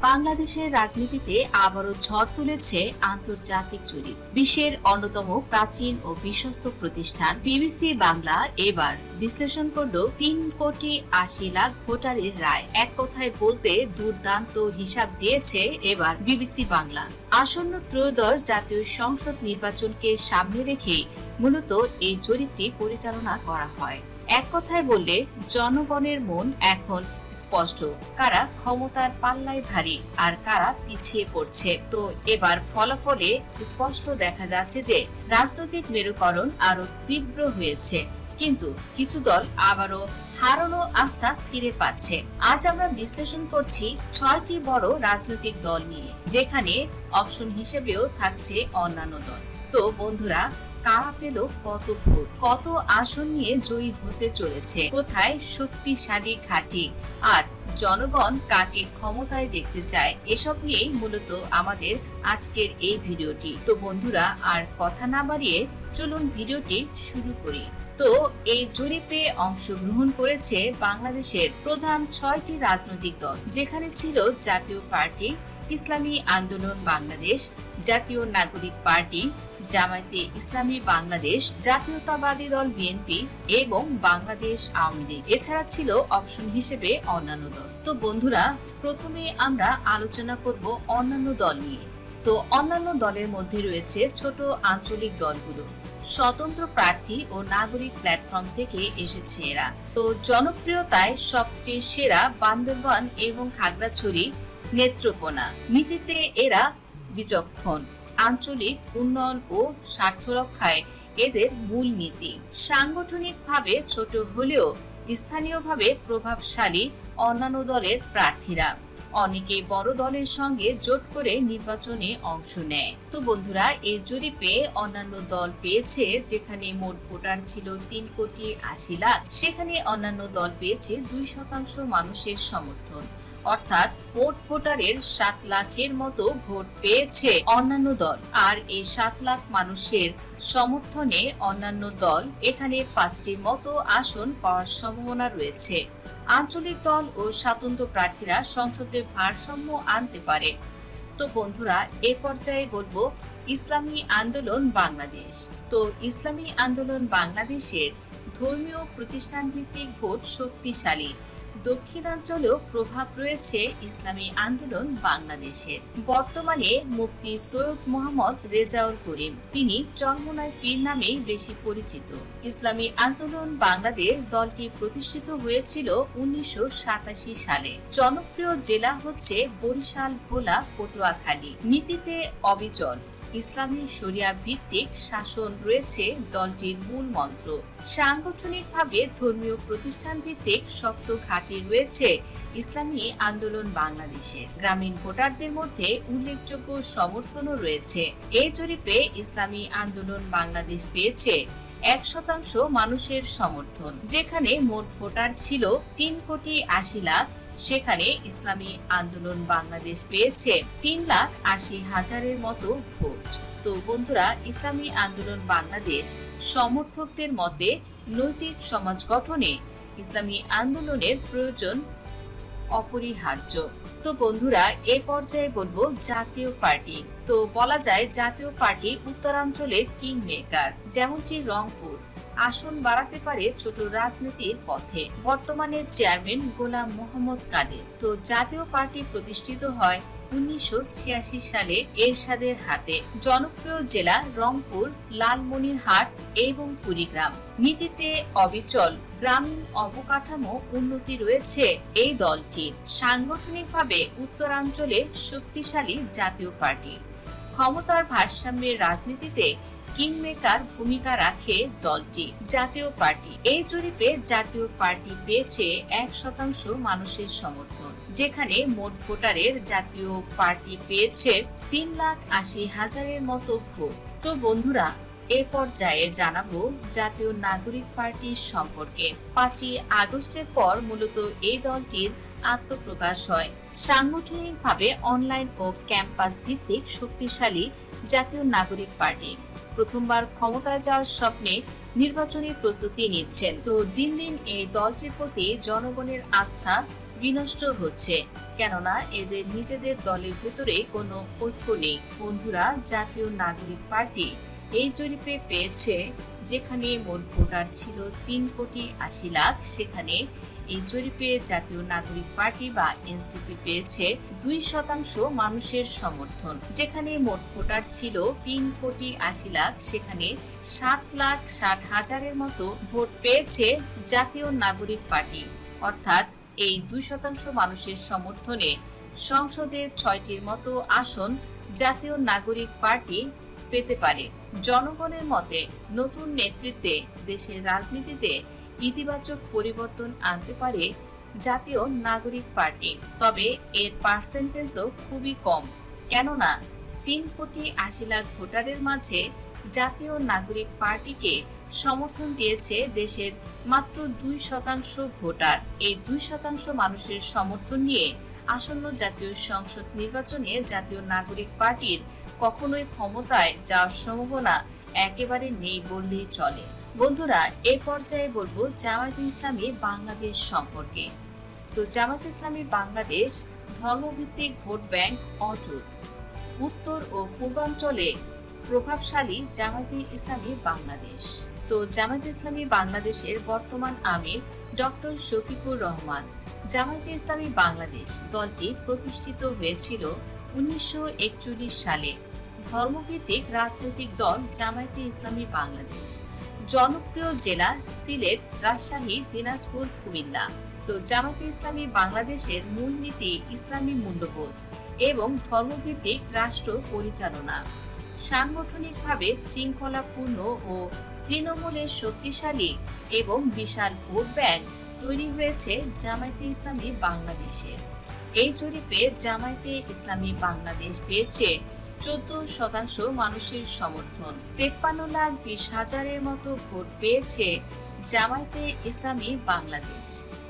বাংলাদেশের রাজনীতিতে আবারও ঝড় তুলেছে আন্তর্জাতিক জরিপ বিশ্বের অন্যতম প্রাচীন ও বিশ্বস্ত প্রতিষ্ঠান বিবিসি বাংলা এবার বিশ্লেষণ করল তিন কোটি আশি লাখ ভোটারের রায়। এক কথায় বলতে দুর্দান্ত হিসাব দিয়েছে এবার বিবিসি বাংলা। আসন্ন ত্রয়োদশ জাতীয় সংসদ নির্বাচনকে সামনে রেখে মূলত এই জরিপটি পরিচালনা করা হয়। এক কথায় বললে জনগণের মন এখন স্পষ্ট। কারা ক্ষমতার পাল্লায় ভারী আর কারা পিছিয়ে পড়ছে। তো এবার ফলাফলে স্পষ্ট দেখা যাচ্ছে যে রাজনৈতিক মেরুকরণ আরও তীব্র হয়েছে। কিন্তু কিছু দল আবারও হারানো আস্থা ফিরে পাচ্ছে। আজ আমরা বিশ্লেষণ করছি ছয়টি বড় রাজনৈতিক দল নিয়ে, যেখানে অপশন হিসেবেও থাকছে অন্যান্য দল। তো বন্ধুরা কারা পেল কত ভোট? কত আসন নিয়ে জয়ী হতে চলেছে? কোথায় শক্তিশালী ঘাঁটি? আর জনগণ কাকে ক্ষমতায় দেখতে চায়? এসব নিয়েই মূলত আমাদের আজকের এই ভিডিওটি। তো বন্ধুরা, আর কথা না বাড়িয়ে চলুন ভিডিওটি শুরু করি। তো এই জরিপে অংশগ্রহণ করেছে বাংলাদেশের প্রধান ছয়টি রাজনৈতিক দল। যেখানে ছিল জাতীয় পার্টি, ইসলামী আন্দোলন বাংলাদেশ, জাতীয় নাগরিক পার্টি জামায়াতে ইসলামী বাংলাদেশ, জাতীয়তাবাদী দল বিএনপি এবং বাংলাদেশ আওয়ামী লীগ। এছাড়া ছিল অপশন হিসেবে অন্যান্য দল। তো বন্ধুরা, প্রথমে আমরা আলোচনা করব অন্যান্য দল নিয়ে। তো অন্যান্য দলের মধ্যে রয়েছে ছোট আঞ্চলিক দলগুলো। স্বতন্ত্র প্রার্থী ও নাগরিক প্ল্যাটফর্ম থেকে এসেছে এরা। তো জনপ্রিয়তায় সবচেয়ে সেরা বান্দরবান এবং খাগড়াছড়ি নেত্রকোনা। নীতিতে এরা বিচক্ষণ। আঞ্চলিক উন্নয়ন ও স্বার্থ রক্ষায় এদের মূল নীতি। সাংগঠনিকভাবে ছোট হলেও স্থানীয়ভাবে প্রভাবশালী অন্যান্য দলের প্রার্থীরা। অনেকে বড় দলের সঙ্গে জোট করে নির্বাচনে অংশ নেয়। তো বন্ধুরা, এই জরিপে অন্যান্য দল পেয়েছে যেখানে মোট ভোটার ছিল তিন কোটি আশি লাখ। সেখানে অন্যান্য দল পেয়েছে দুই শতাংশ মানুষের সমর্থন। অর্থাৎ মোট ভোটারের সাত লাখের মতো ভোট পেয়েছে অন্যান্য দল। আর এই সাত লাখ মানুষের সমর্থনে অন্যান্য দল এখানে পাঁচটির মতো আসন পাওয়ার সম্ভাবনা রয়েছে। আঞ্চলিক দল ও স্বাতন্ত্র প্রার্থীরা সংসদে ভারসাম্য আনতে পারে। তো বন্ধুরা, এ পর্যায়ে বলব, ইসলামী আন্দোলন বাংলাদেশ। তো ইসলামী আন্দোলন বাংলাদেশের ধর্মীয় প্রতিষ্ঠান ভিত্তিক ভোট শক্তিশালী। দক্ষিণাঞ্চলেও প্রভাব রয়েছে ইসলামী আন্দোলন বাংলাদেশের। বর্তমানে মুফতি সৈয়দ মোহাম্মদ রেজাউল করিম, তিনি চরমোনাই পীর নামেই বেশি পরিচিত। ইসলামী আন্দোলন বাংলাদেশ দলটি প্রতিষ্ঠিত হয়েছিল উনিশশো সাতাশি সালে। জনপ্রিয় জেলা হচ্ছে বরিশাল, ভোলা, পটুয়াখালী। নীতিতে অবিচল। ইসলামী শরিয়া ভিত্তিক শাসন রয়েছে দলটির মূল মন্ত্র। সাংগঠনিকভাবে ধর্মীয় প্রতিষ্ঠান ভিত্তিক শক্ত ঘাঁটি রয়েছে ইসলামী আন্দোলন বাংলাদেশে। গ্রামীণ ভোটারদের মধ্যে উল্লেখযোগ্য সমর্থনও রয়েছে। এই জরিপে ইসলামী আন্দোলন বাংলাদেশ পেয়েছে এক শতাংশ মানুষের সমর্থন। যেখানে মোট ভোটার ছিল তিন কোটি আশি লাখ সেখানে ইসলামী আন্দোলন বাংলাদেশ পেয়েছে তিন লাখ আশি হাজারের মতো ভোট। তো বন্ধুরা, ইসলামী আন্দোলন বাংলাদেশ সমর্থকদের মতে নৈতিক সমাজ গঠনে ইসলামী আন্দোলনের প্রয়োজন অপরিহার্য। তো বন্ধুরা, এ পর্যায়ে বলব জাতীয় পার্টি। তো বলা যায় জাতীয় পার্টি উত্তরাঞ্চলের কিং মেকার যেমনটি রংপুর। আসন বাড়াতে পারে ছোট রাজনীতির পথে। বর্তমানে চেয়ারম্যান গোলাম মোহাম্মদ কাদের। তো জাতীয় পার্টি প্রতিষ্ঠিত হয় উনিশশো ছিয়াশি সালে এরশাদের হাতে। জনপ্রিয় জেলা রংপুর, লালমনিরহাট এবং কুড়িগ্রাম। নীতিতে অবিচল, গ্রামীণ অবকাঠামো উন্নতি রয়েছে এই দলটির। সাংগঠনিকভাবে উত্তরাঞ্চলে শক্তিশালী জাতীয় পার্টি। ক্ষমতার ভারসাম্যের রাজনীতিতে কিংমেকার ভূমিকা রাখে দলটি। জাতীয় পার্টি। এই জরিপে জাতীয় পার্টি পেয়েছে এক শতাংশ মানুষের সমর্থন। যেখানে মোট ভোটারের জাতীয় পার্টি পেয়েছে তিন লাখ আশি হাজারের মতো ভোট। তো বন্ধুরা, এ পর্যায়ে জানাব জাতীয় নাগরিক পার্টির সম্পর্কে। পাঁচই আগস্টের পর মূলত এই দলটির আত্মপ্রকাশ হয়। সাংগঠনিকভাবে অনলাইন ও ক্যাম্পাস ভিত্তিক শক্তিশালী জাতীয় নাগরিক পার্টি। প্রথমবার ক্ষমতায় যাওয়ার স্বপ্নে নির্বাচনী প্রস্তুতি নিচ্ছেন। তো দিন দিন এই দলটির প্রতি জনগণের আস্থা বিনষ্ট হচ্ছে। কেননা এদের নিজেদের দলের ভেতরে কোনো ঐক্য নেই। বন্ধুরা, জাতীয় নাগরিক পার্টি এই জরিপে পেয়েছে, যেখানে মোট ভোটার ছিল তিন কোটি আশি লাখ, সেখানে এই জরিপে জাতীয় নাগরিক পার্টি বা এনসিপি পেয়েছে দুই শতাংশ মানুষের সমর্থন। যেখানে মোট ভোটার ছিল তিন কোটি আশি লাখ, সেখানে সাত লাখ ষাট হাজারের মতো ভোট পেয়েছে জাতীয় নাগরিক পার্টি। অর্থাৎ এই দুই শতাংশ মানুষের সমর্থনে সংসদে ছয়টির মতো আসন জাতীয় নাগরিক পার্টি পেতে পারে। জনগণের মতে নতুন নেতৃত্বে দেশের রাজনীতিতে ইতিবাচক পরিবর্তন আনতে পারে জাতীয় নাগরিক পার্টি। তবে এর পার্সেন্টেজও খুবই কম। কেননা, তিন কোটি আশি লাখ ভোটারের মাঝে জাতীয় নাগরিক পার্টিকে সমর্থন দিয়েছে দেশের মাত্র দুই শতাংশ ভোটার। এই দুই শতাংশ মানুষের সমর্থন নিয়ে আসন্ন জাতীয় সংসদ নির্বাচনে জাতীয় নাগরিক পার্টির কখনোই ক্ষমতায় যাওয়ার সম্ভাবনা একেবারে নেই বললেই চলে। বন্ধুরা এই পর্যায়ে বলব জামায়াতে ইসলামী বাংলাদেশ সম্পর্কে। তো জামায়াতে ইসলামী বাংলাদেশ ধর্মভিত্তিক ভোট ব্যাংক অটুট। উত্তর ও পূর্বাঞ্চলে প্রভাবশালী জামায়াতে ইসলামী বাংলাদেশ। তো জামায়াতে ইসলামী বাংলাদেশের বর্তমান আমির ডক্টর শফিকুর রহমান। জামায়াতে ইসলামী বাংলাদেশ দলটি প্রতিষ্ঠিত হয়েছিল উনিশশো একচল্লিশ সালে। ধর্মভিত্তিক রাজনৈতিক দল জামায়াতে ইসলামী বাংলাদেশ। জনপ্রিয় জেলা সিলেট, রাজশাহী, দিনাজপুর, কুমিল্লা। তো জামাতে ইসলামী বাংলাদেশের মূলনীতি ইসলামী মূল্যবোধ এবং ধর্মভিত্তিক রাষ্ট্র পরিচালনা। সাংগঠনিকভাবে শৃঙ্খলাপূর্ণ ও তৃণমূলের শক্তিশালী এবং বিশাল ভোট ব্যাংক তৈরি হয়েছে জামায়াতে ইসলামী বাংলাদেশের এই জরিপে জামায়াতে ইসলামী বাংলাদেশ পেয়েছে চোদ্দ শতাংশ মানুষের সমর্থন। তেপ্পান্ন লাখ বিশ হাজারের মতো ভোট পেয়েছে জামায়াতে ইসলামী বাংলাদেশ।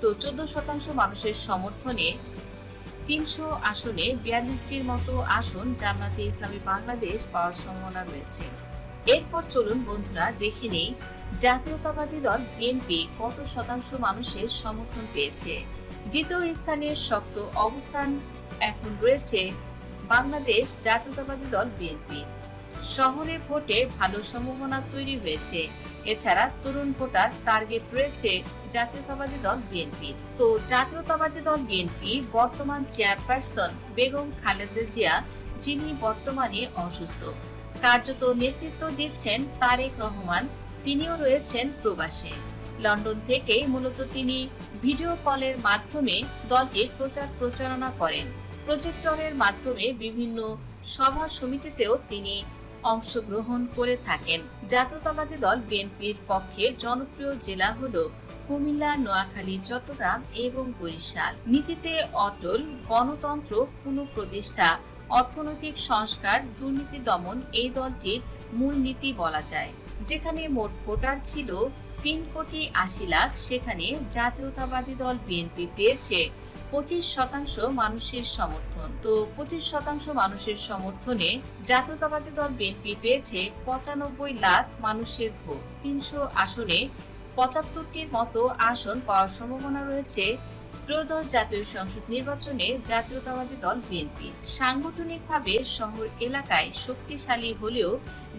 তো চোদ্দ শতাংশ মানুষের সমর্থনে তিনশো আসনে বিয়াল্লিশটির মতো আসন জামায়াতে ইসলামী বাংলাদেশ পাওয়ার সম্ভাবনা রয়েছে। এরপর চলুন বন্ধুরা, দেখে নেই জাতীয়তাবাদী দল বিএনপি কত শতাংশ মানুষের সমর্থন পেয়েছে। দ্বিতীয় স্থানের শক্ত অবস্থান এখন রয়েছে বাংলাদেশ জাতীয়তাবাদী দল বিএনপি। শহরে ভোটে ভালো সম্ভাবনা তৈরি হয়েছে। এছাড়া তরুণ ভোটার টার্গেট রয়েছে জাতীয়তাবাদী দল বিএনপি। তো জাতীয়তাবাদী দল বিএনপি বর্তমান চেয়ারপারসন বেগম খালেদা জিয়া, যিনি বর্তমানে অসুস্থ। কার্যত নেতৃত্ব দিচ্ছেন তারেক রহমান, তিনিও রয়েছেন প্রবাসে। লন্ডন থেকে মূলত তিনি ভিডিও কলের মাধ্যমে দলটির প্রচার প্রচারণা করেন। প্রজেক্টরের মাধ্যমে বিভিন্ন সভা সমিতিতেও তিনি অংশগ্রহণ করে থাকেন। জাতীয়তাবাদী দল বিএনপির পক্ষে জনপ্রিয় জেলা হল কুমিল্লা, নোয়াখালী, চট্টগ্রাম এবং বরিশাল। নীতিতে অটল, গণতন্ত্র, পুনঃপ্রতিষ্ঠা, অর্থনৈতিক সংস্কার, দুর্নীতি দমন এই দলটির মূল নীতি বলা যায়। যেখানে মোট ভোটার ছিল তিন কোটি আশি লাখ, সেখানে জাতীয়তাবাদী দল বিএনপি পেয়েছে পঁচিশ শতাংশ মানুষের সমর্থন। তো পঁচিশ শতাংশ মানুষের সমর্থনে জাতীয়তাবাদী দল বিএনপি পেয়েছে পঁচানব্বই লাখ মানুষের ভোট। তিনশো আসনে পঁচাত্তরটির মতো আসন পাওয়ার সম্ভাবনা রয়েছে ত্রয়োদশ জাতীয় সংসদ নির্বাচনে জাতীয়তাবাদী দল বিএনপি। সাংগঠনিকভাবে শহর এলাকায় শক্তিশালী হলেও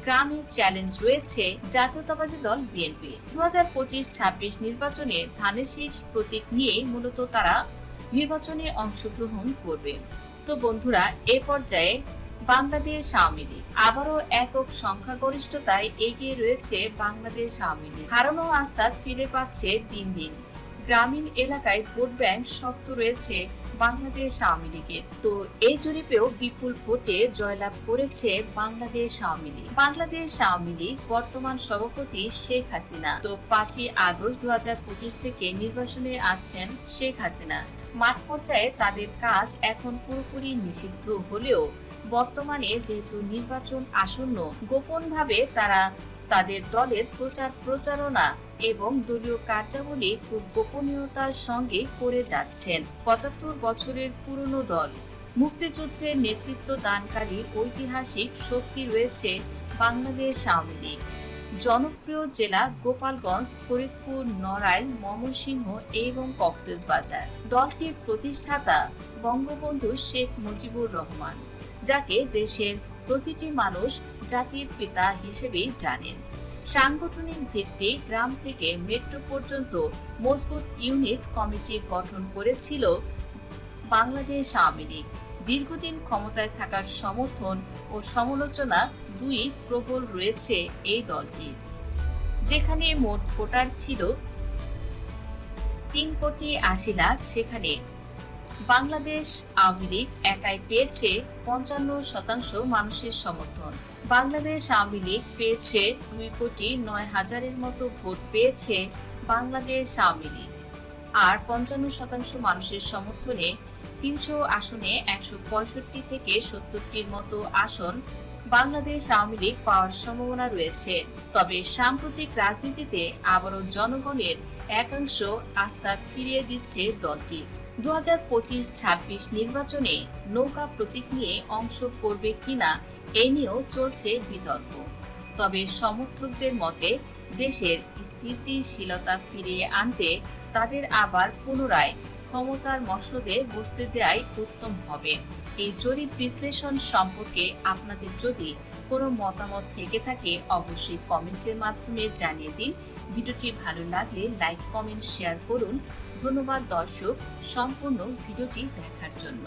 গ্রামে চ্যালেঞ্জ রয়েছে জাতীয়তাবাদী দল বিএনপি। দু হাজার পঁচিশ ছাব্বিশ নির্বাচনে ধানের শীষ প্রতীক নিয়ে মূলত তারা নির্বাচনে অংশগ্রহণ করবে। তো বন্ধুরা, এ পর্যায়ে বাংলাদেশ আওয়ামী লীগ। আবারও একক সংখ্যাগরিষ্ঠতায় এগিয়ে রয়েছে বাংলাদেশ আওয়ামী লীগ। হারানো আস্থা ফিরে পাচ্ছে দিন দিন। গ্রামীণ এলাকায় ভোট ব্যাংক শক্ত রয়েছে বাংলাদেশ আওয়ামী লীগের। তো এই জরিপেও বিপুল ভোটে জয়লাভ করেছে বাংলাদেশ আওয়ামী লীগ। বাংলাদেশ আওয়ামী লীগ বর্তমান সভাপতি শেখ হাসিনা। তো পাঁচই আগস্ট দুহাজার পঁচিশ থেকে নির্বাচনে আছেন শেখ হাসিনা। মাঠ পর্যায়ে তাদের কাজ এখন পুরোপুরি নিষিদ্ধ হলেও বর্তমানে যেহেতু নির্বাচন আসন্ন, গোপনভাবে তারা তাদের দলের প্রচার প্রচারণা এবং দলীয় কার্যাবলী খুব গোপনীয়তার সঙ্গে করে যাচ্ছেন। পঁচাত্তর বছরের পুরনো দল। মুক্তিযুদ্ধের নেতৃত্ব দানকারী ঐতিহাসিক শক্তি রয়েছে বাংলাদেশ আওয়ামী লীগ। জনপ্রিয় জেলা গোপালগঞ্জ, ফরিদপুর, নড়াইল, ময়মনসিংহ এবং কক্সবাজার দলটির প্রতিষ্ঠাতা বঙ্গবন্ধু শেখ মুজিবুর রহমান, যাকে দেশের প্রতিটি মানুষ জাতির পিতা হিসেবেই জানেন। সাংগঠনিক ভিত্তি গ্রাম থেকে মেট্রো পর্যন্ত মজবুত ইউনিট কমিটি গঠন করেছিল বাংলাদেশ আওয়ামী লীগ। দীর্ঘদিন ক্ষমতায় থাকার সমর্থন ও সমালোচনা দুই প্রবল রয়েছে এই দলটি। যেখানে মোট ভোটার ছিল তিন কোটি আশি লাখ, সেখানে বাংলাদেশ আওয়ামী লীগ একাই পেয়েছে পঞ্চান্ন শতাংশ মানুষের সমর্থন। বাংলাদেশ আওয়ামী লীগ পেয়েছে দুই কোটি নয় হাজারের মতো ভোট পেয়েছে বাংলাদেশ আওয়ামী লীগ। আর পঞ্চান্ন শতাংশ মানুষের সমর্থনে তিনশো আসনে একশো পঁয়ষট্টি থেকে সত্তরটির মতো আসন বাংলাদেশ আওয়ামী লীগ পাওয়ার সম্ভাবনা রয়েছে। তবে সাম্প্রতিক রাজনীতিতে আবারও জনগণের একাংশ আস্থা ফিরিয়ে দিচ্ছে দলটি। দু হাজার পঁচিশ ছাব্বিশ নির্বাচনে নৌকা প্রতীক নিয়ে অংশ করবে কিনা এ নিয়েও চলছে বিতর্ক। তবে সমর্থকদের মতে, দেশের স্থিতিশীলতা ফিরিয়ে আনতে তাদের আবার পুনরায় ক্ষমতার মসনদে বসতে দেয়াই উত্তম হবে। এই জরিপ বিশ্লেষণ সম্পর্কে আপনাদের যদি কোনো মতামত থেকে থাকে, অবশ্যই কমেন্টের মাধ্যমে জানিয়ে দিন। ভিডিওটি ভালো লাগলে লাইক, কমেন্ট, শেয়ার করুন। ধন্যবাদ দর্শক, সম্পূর্ণ ভিডিওটি দেখার জন্য।